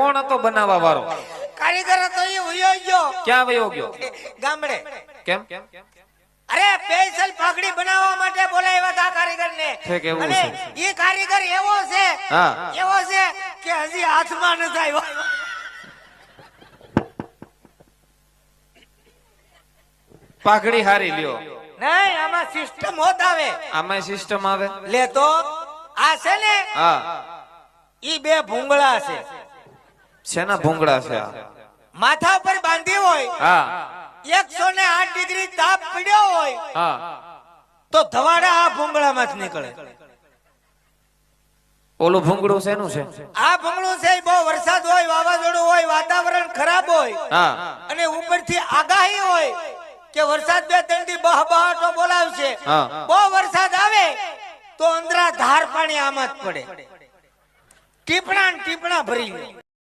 કોણ હતો બનાવવા વાળો? કારીગર હતો એ વયો ગયો. ક્યાં વયો ગયો? ગામડે. કેમ? અરે પેન્સિલ પાઘડી બનાવવા માટે બોલાવ્યા હતા કારીગર ને અને. એ કારીગર એવો છે હા. એવો છે કે હજી હાથમાં ન થાય પાઘડી હારી લ્યો. નહીં આમાં સિસ્ટમ હોત આવે. આમાં સિસ્ટમ આવે? લે તો આ છે ને હા. ઈ બે ભૂંગળા છે. શેના ભૂંગળા છે આ? માથા પર બાંધી હોય હા. એકસો ને આઠ ડિગ્રી તાપ પડ્યો હોય હા. તો ધવાડા આ ભૂંગળામાં જ નીકળે. ઓલું ભૂંગળું શેનું છે? આ ભૂંગળું છે બહુ વરસાદ હોય વાવાઝોડું હોય વાતાવરણ ખરાબ હોય હા. અને ઉપરથી આગાહી હોય કે વરસાદ બે ત્રણથી બહ બહાટો બોલાવશે. બહુ વરસાદ આવે તો અંદરા ધાર પાણી આમાં જ પડે. ટીપણા ટીપણા ભરી